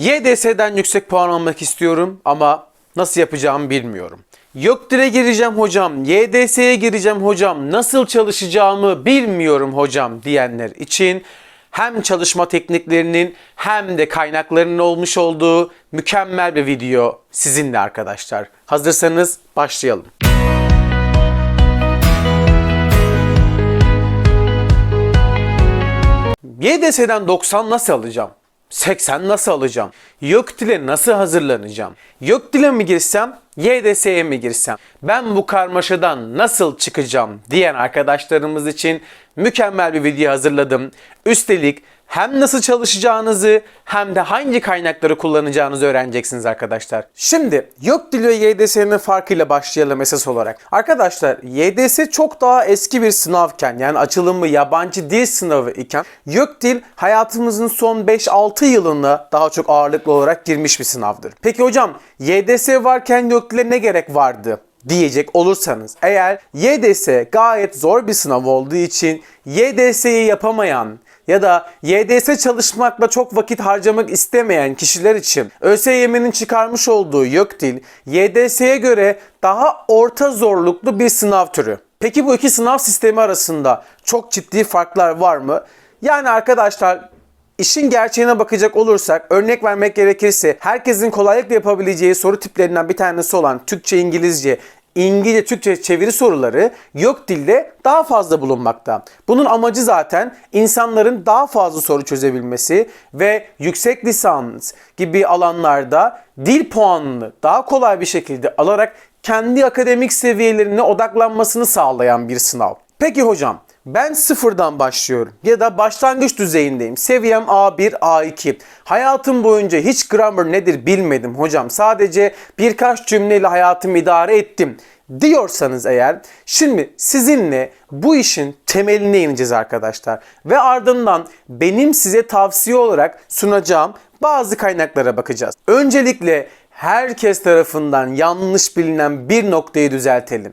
YDS'den yüksek puan almak istiyorum ama nasıl yapacağımı bilmiyorum. Yok dire gireceğim hocam, YDS'ye gireceğim hocam, nasıl çalışacağımı bilmiyorum hocam diyenler için hem çalışma tekniklerinin hem de kaynaklarının olmuş olduğu mükemmel bir video sizinle arkadaşlar. Hazırsanız başlayalım. YDS'den 90 nasıl alacağım? 80 nasıl alacağım? Yok dile nasıl hazırlanacağım? Yok dile mi girsem, YDS'ye mi girsem? Ben bu karmaşadan nasıl çıkacağım diyen arkadaşlarımız için mükemmel bir video hazırladım. Üstelik hem nasıl çalışacağınızı hem de hangi kaynakları kullanacağınızı öğreneceksiniz arkadaşlar. Şimdi yok dil ve YDS'nin farkıyla başlayalım esas olarak. Arkadaşlar YDS çok daha eski bir sınavken yani açılımı yabancı dil sınavı iken yok dil hayatımızın son 5-6 yılına daha çok ağırlıklı olarak girmiş bir sınavdır. Peki hocam YDS varken yok dile ne gerek vardı? Diyecek olursanız eğer YDS gayet zor bir sınav olduğu için YDS'yi yapamayan ya da YDS çalışmakla çok vakit harcamak istemeyen kişiler için ÖSYM'nin çıkarmış olduğu YÖKDİL YDS'ye göre daha orta zorluklu bir sınav türü. Peki bu iki sınav sistemi arasında çok ciddi farklar var mı? Yani arkadaşlar İşin gerçeğine bakacak olursak örnek vermek gerekirse herkesin kolaylıkla yapabileceği soru tiplerinden bir tanesi olan Türkçe, İngilizce, İngilizce, Türkçe çeviri soruları yok dilde daha fazla bulunmakta. Bunun amacı zaten insanların daha fazla soru çözebilmesi ve yüksek lisans gibi alanlarda dil puanını daha kolay bir şekilde alarak kendi akademik seviyelerine odaklanmasını sağlayan bir sınav. Peki hocam ben sıfırdan başlıyorum ya da başlangıç düzeyindeyim. Seviyem A1, A2. Hayatım boyunca hiç grammar nedir bilmedim hocam. Sadece birkaç cümleyle hayatımı idare ettim diyorsanız eğer şimdi sizinle bu işin temeline ineceğiz arkadaşlar. Ve ardından benim size tavsiye olarak sunacağım bazı kaynaklara bakacağız. Öncelikle herkes tarafından yanlış bilinen bir noktayı düzeltelim.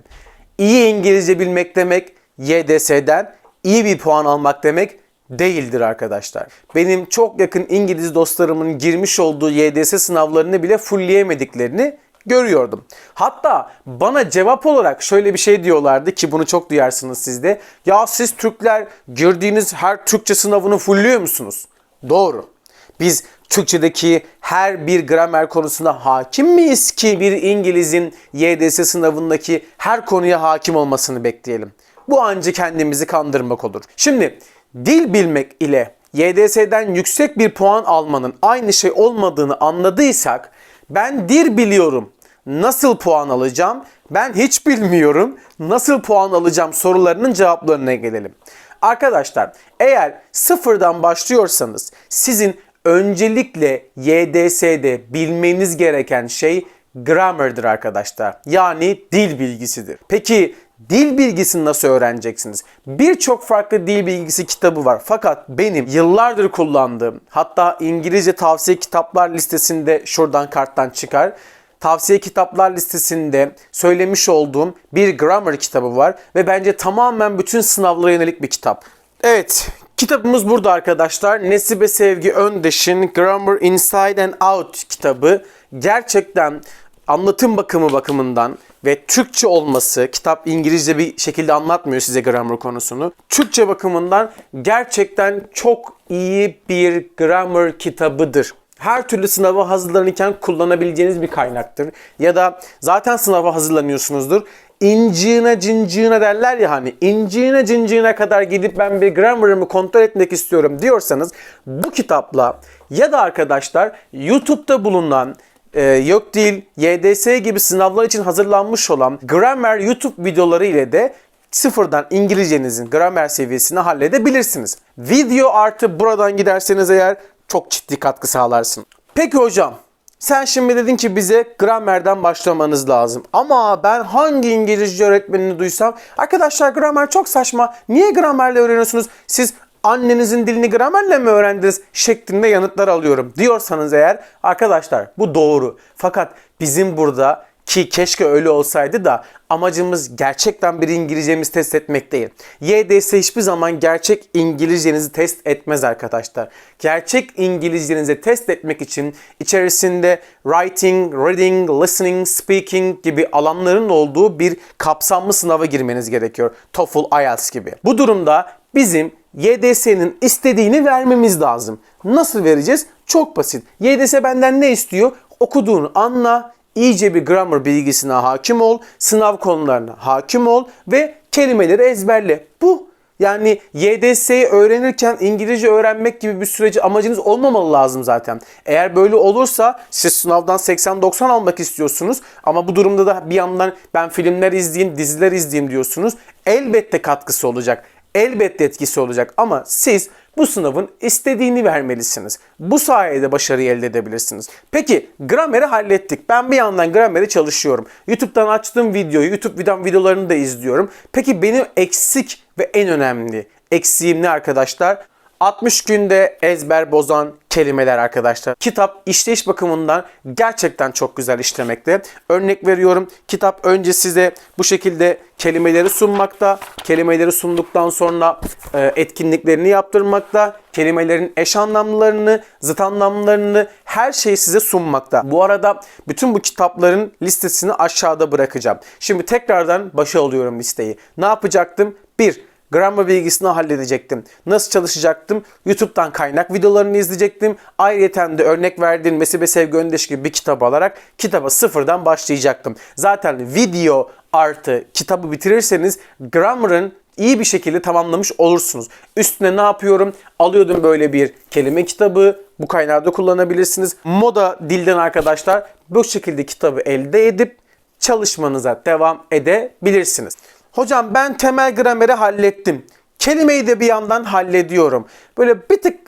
İyi İngilizce bilmek demek YDS'den iyi bir puan almak demek değildir arkadaşlar. Benim çok yakın İngiliz dostlarımın girmiş olduğu YDS sınavlarını bile fullleyemediklerini görüyordum. Hatta bana cevap olarak şöyle bir şey diyorlardı ki bunu çok duyarsınız siz de. Ya siz Türkler girdiğiniz her Türkçe sınavını fullüyor musunuz? Doğru. Biz Türkçedeki her bir gramer konusuna hakim miyiz ki bir İngiliz'in YDS sınavındaki her konuya hakim olmasını bekleyelim? Bu ancak kendimizi kandırmak olur. Şimdi dil bilmek ile YDS'den yüksek bir puan almanın aynı şey olmadığını anladıysak ben dil biliyorum. Nasıl puan alacağım? Ben hiç bilmiyorum. Nasıl puan alacağım sorularının cevaplarına gelelim. Arkadaşlar eğer sıfırdan başlıyorsanız sizin öncelikle YDS'de bilmeniz gereken şey grammar'dır arkadaşlar. Yani dil bilgisidir. Peki dil bilgisini nasıl öğreneceksiniz? Birçok farklı dil bilgisi kitabı var. Fakat benim yıllardır kullandığım hatta İngilizce tavsiye kitaplar listesinde şuradan karttan çıkar. Tavsiye kitaplar listesinde söylemiş olduğum bir grammar kitabı var ve bence tamamen bütün sınavlara yönelik bir kitap. Evet, kitabımız burada arkadaşlar. Nesibe Sevgi Öndeş'in Grammar Inside and Out kitabı gerçekten anlatım bakımı bakımından ve Türkçe olması, kitap İngilizce bir şekilde anlatmıyor size grammar konusunu. Türkçe bakımından gerçekten çok iyi bir grammar kitabıdır. Her türlü sınava hazırlanırken kullanabileceğiniz bir kaynaktır. Ya da zaten sınava hazırlanıyorsunuzdur. İnciğine cinciğine derler ya hani inciğine cinciğine kadar gidip ben bir grammar'ımı kontrol etmek istiyorum diyorsanız bu kitapla ya da arkadaşlar YouTube'da bulunan yok değil YDS gibi sınavlar için hazırlanmış olan grammar YouTube videoları ile de sıfırdan İngilizcenizin gramer seviyesini halledebilirsiniz. Video artı buradan giderseniz eğer çok ciddi katkı sağlarsın. Peki hocam sen şimdi dedin ki bize gramerden başlamanız lazım. Ama ben hangi İngilizce öğretmenini duysam arkadaşlar gramer çok saçma. Niye gramerle öğreniyorsunuz? Siz annenizin dilini gramerle mi öğrendiniz şeklinde yanıtlar alıyorum diyorsanız eğer arkadaşlar bu doğru. Fakat bizim burada Ki keşke öyle olsaydı da amacımız gerçekten bir İngilizcemizi test etmek değil. YDS hiçbir zaman gerçek İngilizcenizi test etmez arkadaşlar. Gerçek İngilizcenizi test etmek için içerisinde writing, reading, listening, speaking gibi alanların olduğu bir kapsamlı sınava girmeniz gerekiyor. TOEFL, IELTS gibi. Bu durumda bizim YDS'nin istediğini vermemiz lazım. Nasıl vereceğiz? Çok basit. YDS benden ne istiyor? Okuduğunu anla, iyice bir grammar bilgisine hakim ol, sınav konularına hakim ol ve kelimeleri ezberle. Bu. Yani YDS'yi öğrenirken İngilizce öğrenmek gibi bir süreci amacınız olmamalı lazım zaten. Eğer böyle olursa siz sınavdan 80-90 almak istiyorsunuz ama bu durumda da bir yandan ben filmler izleyeyim, diziler izleyeyim diyorsunuz. Elbette katkısı olacak. Elbette etkisi olacak ama siz bu sınavın istediğini vermelisiniz. Bu sayede başarıyı elde edebilirsiniz. Peki grameri hallettik. Ben bir yandan grameri çalışıyorum. YouTube'dan açtığım videoyu, YouTube'dan videolarını da izliyorum. Peki benim eksik ve en önemli eksiğim ne arkadaşlar? 60 günde ezber bozan kelimeler arkadaşlar. Kitap işleyiş bakımından gerçekten çok güzel işlemekte. Örnek veriyorum. Kitap önce size bu şekilde kelimeleri sunmakta. Kelimeleri sunduktan sonra e, etkinliklerini yaptırmakta. Kelimelerin eş anlamlarını, zıt anlamlarını her şeyi size sunmakta. Bu arada bütün bu kitapların listesini aşağıda bırakacağım. Şimdi tekrardan başa alıyorum listeyi. Ne yapacaktım? 1. Grammar bilgisini halledecektim. Nasıl çalışacaktım? YouTube'dan kaynak videolarını izleyecektim. Ayrıca de örnek verdiğim Mesibe Sevgi Öndeş gibi bir kitap alarak kitaba sıfırdan başlayacaktım. Zaten video artı kitabı bitirirseniz grammar'ın iyi bir şekilde tamamlamış olursunuz. Üstüne ne yapıyorum? Alıyordum böyle bir kelime kitabı. Bu kaynağı da kullanabilirsiniz. Moda dilden arkadaşlar bu şekilde kitabı elde edip çalışmanıza devam edebilirsiniz. Hocam ben temel grameri hallettim. Kelimeyi de bir yandan hallediyorum. Böyle bir tık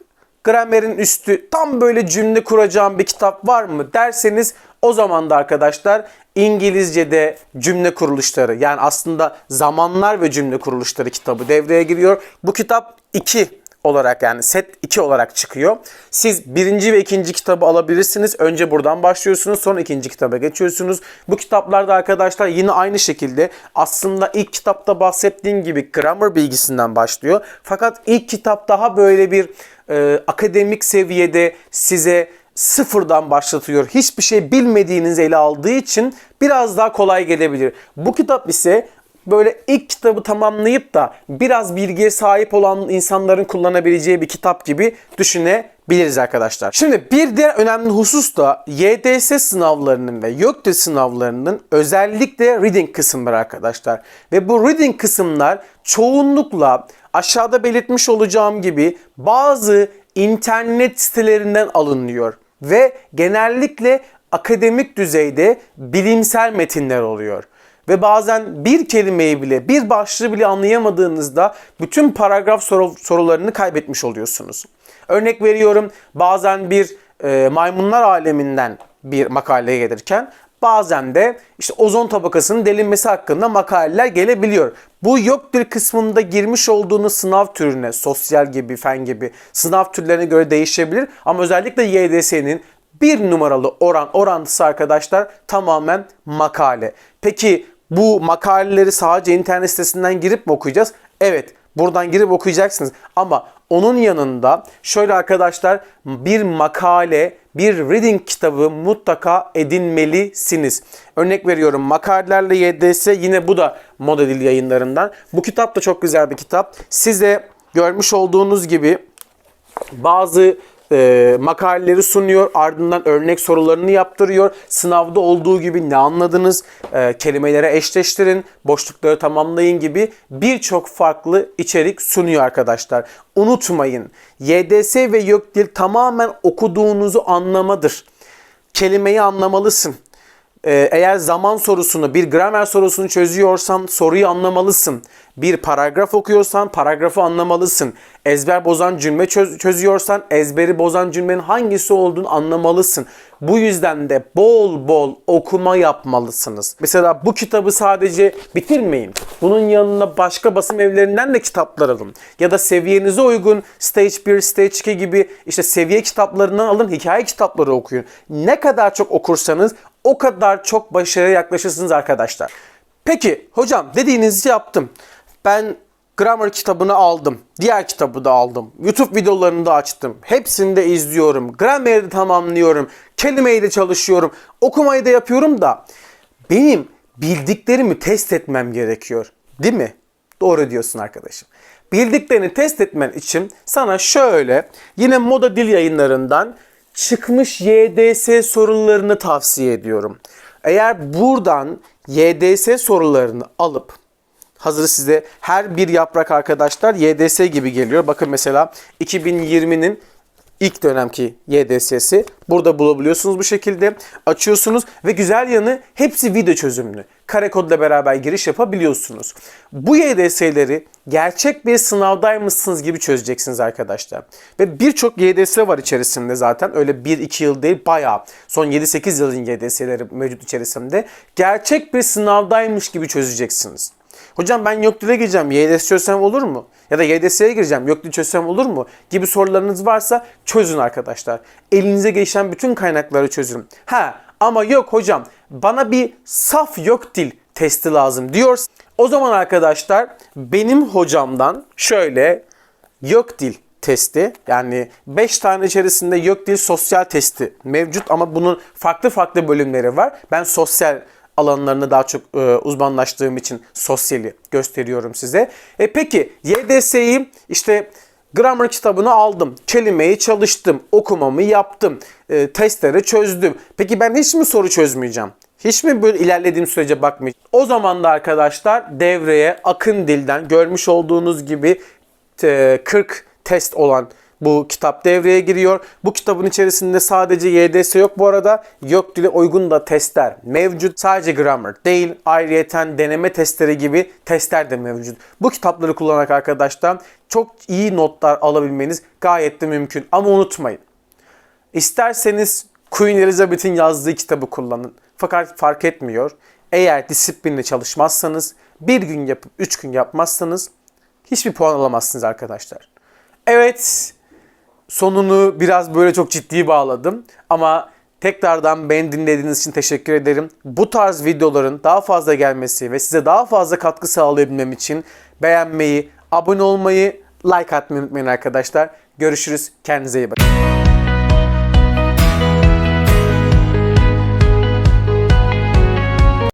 gramerin üstü tam böyle cümle kuracağım bir kitap var mı derseniz o zaman da arkadaşlar İngilizce'de cümle kuruluşları yani aslında zamanlar ve cümle kuruluşları kitabı devreye giriyor. Bu kitap 2 olarak yani set 2 olarak çıkıyor. Siz birinci ve ikinci kitabı alabilirsiniz. Önce buradan başlıyorsunuz sonra ikinci kitaba geçiyorsunuz. Bu kitaplarda arkadaşlar yine aynı şekilde aslında ilk kitapta bahsettiğim gibi grammar bilgisinden başlıyor. Fakat ilk kitap daha böyle bir e, akademik seviyede size sıfırdan başlatıyor. Hiçbir şey bilmediğinizi ele aldığı için biraz daha kolay gelebilir. Bu kitap ise böyle ilk kitabı tamamlayıp da biraz bilgiye sahip olan insanların kullanabileceği bir kitap gibi düşünebiliriz arkadaşlar. Şimdi bir diğer önemli husus da YDS sınavlarının ve YÖKDE sınavlarının özellikle reading kısımları arkadaşlar. Ve bu reading kısımlar çoğunlukla aşağıda belirtmiş olacağım gibi bazı internet sitelerinden alınıyor ve genellikle akademik düzeyde bilimsel metinler oluyor ve bazen bir kelimeyi bile, bir başlığı bile anlayamadığınızda bütün paragraf soru, sorularını kaybetmiş oluyorsunuz. Örnek veriyorum bazen bir e, maymunlar aleminden bir makale gelirken bazen de işte ozon tabakasının delinmesi hakkında makaleler gelebiliyor. Bu yok bir kısmında girmiş olduğunuz sınav türüne, sosyal gibi, fen gibi sınav türlerine göre değişebilir. Ama özellikle YDS'nin bir numaralı oran orantısı arkadaşlar tamamen makale. Peki bu makaleleri sadece internet sitesinden girip mi okuyacağız? Evet. Buradan girip okuyacaksınız. Ama onun yanında şöyle arkadaşlar bir makale, bir reading kitabı mutlaka edinmelisiniz. Örnek veriyorum makalelerle YDS yine bu da Moda yayınlarından. Bu kitap da çok güzel bir kitap. Size görmüş olduğunuz gibi bazı e, makaleleri sunuyor. Ardından örnek sorularını yaptırıyor. Sınavda olduğu gibi ne anladınız? E, kelimelere eşleştirin, boşlukları tamamlayın gibi birçok farklı içerik sunuyor arkadaşlar. Unutmayın. YDS ve YÖKDİL tamamen okuduğunuzu anlamadır. Kelimeyi anlamalısın. Ee, eğer zaman sorusunu, bir gramer sorusunu çözüyorsan soruyu anlamalısın. Bir paragraf okuyorsan paragrafı anlamalısın. Ezber bozan cümle çöz- çözüyorsan ezberi bozan cümlenin hangisi olduğunu anlamalısın. Bu yüzden de bol bol okuma yapmalısınız. Mesela bu kitabı sadece bitirmeyin. Bunun yanına başka basım evlerinden de kitaplar alın. Ya da seviyenize uygun Stage 1, Stage 2 gibi işte seviye kitaplarından alın, hikaye kitapları okuyun. Ne kadar çok okursanız o kadar çok başarıya yaklaşırsınız arkadaşlar. Peki hocam dediğinizi yaptım. Ben grammar kitabını aldım. Diğer kitabı da aldım. YouTube videolarını da açtım. Hepsini de izliyorum. Grammar'i de tamamlıyorum. Kelimeyi de çalışıyorum. Okumayı da yapıyorum da benim bildiklerimi test etmem gerekiyor. Değil mi? Doğru diyorsun arkadaşım. Bildiklerini test etmen için sana şöyle yine Moda Dil yayınlarından çıkmış YDS sorularını tavsiye ediyorum. Eğer buradan YDS sorularını alıp Hazır size her bir yaprak arkadaşlar YDS gibi geliyor. Bakın mesela 2020'nin ilk dönemki YDS'si. Burada bulabiliyorsunuz bu şekilde. Açıyorsunuz ve güzel yanı hepsi video çözümlü. Kare kodla beraber giriş yapabiliyorsunuz. Bu YDS'leri gerçek bir sınavdaymışsınız gibi çözeceksiniz arkadaşlar. Ve birçok YDS var içerisinde zaten. Öyle 1-2 yıl değil bayağı. Son 7-8 yılın YDS'leri mevcut içerisinde. Gerçek bir sınavdaymış gibi çözeceksiniz. Hocam ben yok dile gireceğim. YDS çözsem olur mu? Ya da YDS'ye gireceğim. Yok dil çözsem olur mu? Gibi sorularınız varsa çözün arkadaşlar. Elinize geçen bütün kaynakları çözün. Ha ama yok hocam bana bir saf yok dil testi lazım diyorsa o zaman arkadaşlar benim hocamdan şöyle yok dil testi yani 5 tane içerisinde yok dil sosyal testi mevcut ama bunun farklı farklı bölümleri var. Ben sosyal alanlarında daha çok e, uzmanlaştığım için sosyali gösteriyorum size. E peki YDS'yi işte grammar kitabını aldım. Kelimeyi çalıştım. Okumamı yaptım. E, testleri çözdüm. Peki ben hiç mi soru çözmeyeceğim? Hiç mi böyle ilerlediğim sürece bakmayacağım? O zaman da arkadaşlar devreye akın dilden görmüş olduğunuz gibi e, 40 test olan bu kitap devreye giriyor. Bu kitabın içerisinde sadece YDS yok bu arada. Yok dile uygun da testler mevcut. Sadece grammar değil. Ayrıyeten deneme testleri gibi testler de mevcut. Bu kitapları kullanarak arkadaşlar çok iyi notlar alabilmeniz gayet de mümkün. Ama unutmayın. İsterseniz Queen Elizabeth'in yazdığı kitabı kullanın. Fakat fark etmiyor. Eğer disiplinle çalışmazsanız, bir gün yapıp üç gün yapmazsanız hiçbir puan alamazsınız arkadaşlar. Evet, sonunu biraz böyle çok ciddi bağladım. Ama tekrardan beni dinlediğiniz için teşekkür ederim. Bu tarz videoların daha fazla gelmesi ve size daha fazla katkı sağlayabilmem için beğenmeyi, abone olmayı, like atmayı unutmayın arkadaşlar. Görüşürüz. Kendinize iyi bakın.